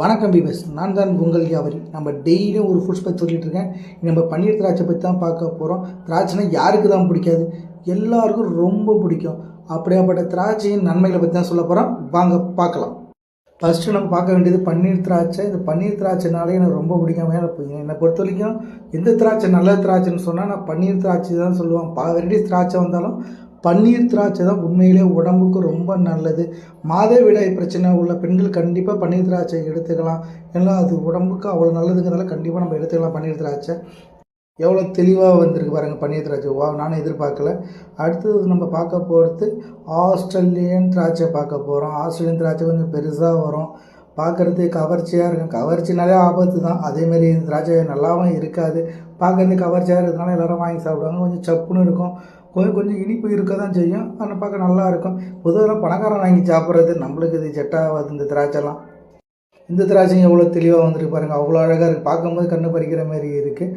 வணக்கம் பீபஸ் நான் தான் உங்கள் யாவரி. நம்ம டெய்லியும் ஒரு ஃபுட்ஸ் பற்றி சொல்லிட்டு இருக்கேன். நம்ம பன்னீர் திராட்சை பற்றி தான் பார்க்க போகிறோம் திராட்சைனா யாருக்கு தான் பிடிக்காது? எல்லாருக்கும் ரொம்ப பிடிக்கும். அப்படியாப்பட்ட திராட்சையின் நன்மைகளை பற்றி தான் சொல்ல போகிறோம் வாங்க பார்க்கலாம். ஃபஸ்ட்டு நம்ம பார்க்க வேண்டியது பன்னீர் திராட்சை. இந்த பன்னீர் திராட்சைனாலே எனக்கு ரொம்ப பிடிக்கும் என்னை பொறுத்த வரைக்கும் எந்த திராட்சை நல்ல திராட்சைன்னு சொன்னால் நான் பன்னீர் திராட்சை தான் சொல்லுவேன். பா வெரைட்டிஸ் திராட்சை வந்தாலும் பன்னீர் திராட்சை தான் உண்மையிலே உடம்புக்கு ரொம்ப நல்லது. மாதவிடாய் பிரச்சனை உள்ள பெண்கள் கண்டிப்பாக பன்னீர் திராட்சை எடுத்துக்கலாம். ஏன்னா அது உடம்புக்கு அவ்வளோ நல்லதுங்கிறதால கண்டிப்பாக நம்ம எடுத்துக்கலாம் பன்னீர் திராட்சை. எவ்வளோ தெளிவாக வந்திருக்கு பாருங்கள் பன்னீர் திராட்சை. வா நானும் எதிர்பார்க்கல. அடுத்தது நம்ம பார்க்க போகிறது ஆஸ்திரேலியன் திராட்சை பார்க்க போகிறோம் ஆஸ்திரேலியன் திராட்சை கொஞ்சம் பெருசாக வரும். பார்க்குறதுக்கு கவர்ச்சியாக இருக்கும். கவர்ச்சினாலே ஆபத்து தான். அதேமாரி இந்த திராட்சை நல்லாவும் இருக்காது. பார்க்குறது கவர்ச்சியாக இருக்கிறதுனால எல்லோரும் வாங்கி சாப்பிடுவாங்க. கொஞ்சம் சப்புன்னு இருக்கும். கொஞ்சம் கொஞ்சம் இனிப்பு இருக்க தான் செய்யும். ஆனால் பார்க்க நல்லா இருக்கும் பொதுவாக பணக்காரன் வாங்கி சாப்பிட்றது நம்மளுக்கு இது செட்டாகாது இந்த திராட்சைலாம். இந்த திராட்சைங்க எவ்வளோ தெளிவாக வந்திருக்கு பாருங்கள் அவ்வளோ அழகாக இருக்குது பார்க்கும்போது கண்ணு பறிக்கிற மாதிரி இருக்குது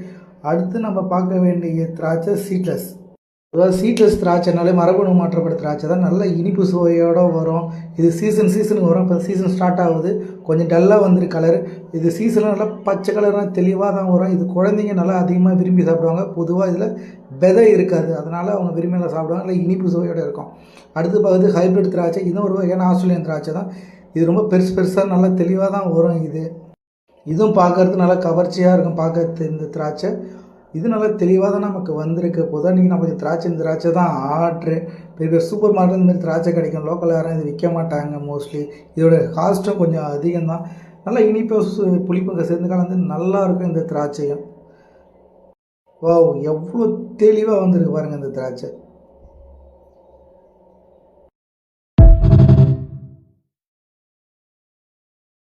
அடுத்து நம்ம பார்க்க வேண்டிய திராட்சை சீட்லஸ் அதாவது சீட்லெஸ் திராட்சைனாலே மரபணு மாற்றப்பட்ட திராட்சை தான். நல்ல இனிப்பு சுவையோடு வரும். இது சீசன் சீசனுக்கு வரும். இப்போ சீசன் ஸ்டார்ட் ஆகுது. கொஞ்சம் டல்லாக வந்துருக்கு கலர் இது சீசனில் நல்லா பச்சை கலராக தெளிவாக தான் வரும். இது குழந்தைங்க நல்லா அதிகமாக விரும்பி சாப்பிடுவாங்க. பொதுவாக இதில் விதை இருக்காது. அதனால் அவங்க விரும்பி நல்லா சாப்பிடுவாங்க. நல்லா இனிப்பு சுவையோடு இருக்கும். அடுத்து பார்க்குறது ஹைப்ரிட் திராட்சை. இதுவும் ஒரு வகையான ஆஸ்திரேலியன் திராட்சை தான். இது ரொம்ப பெருசு பெருசாக நல்லா தெளிவாக தான் வரும் இது. இதுவும் பார்க்கறதுக்கு நல்லா கவர்ச்சியாக இருக்கும். பார்க்கறது இந்த திராட்சை. இது நல்லா தெளிவாக தான் நமக்கு வந்திருக்கு. பொதுவாக நீங்கள் நமக்கு திராட்சை இந்த திராட்சை தான் ஆர்ட்ரு பெரிய பெரிய சூப்பர் மார்க்கெட் இந்த மாதிரி திராட்சை கிடைக்கும். லோக்கல் யாரும் இது விற்க மாட்டாங்க மோஸ்ட்லி இதோட காஸ்ட்டும் கொஞ்சம் அதிகம் தான். நல்லா இனிப்பு சு- புளிப்புங்க சேர்ந்து கலந்து நல்லா இருக்கும் இந்த திராட்சையும் வாவ் எவ்வளோ தெளிவாக வந்திருக்கு பாருங்கள் இந்த திராட்சை.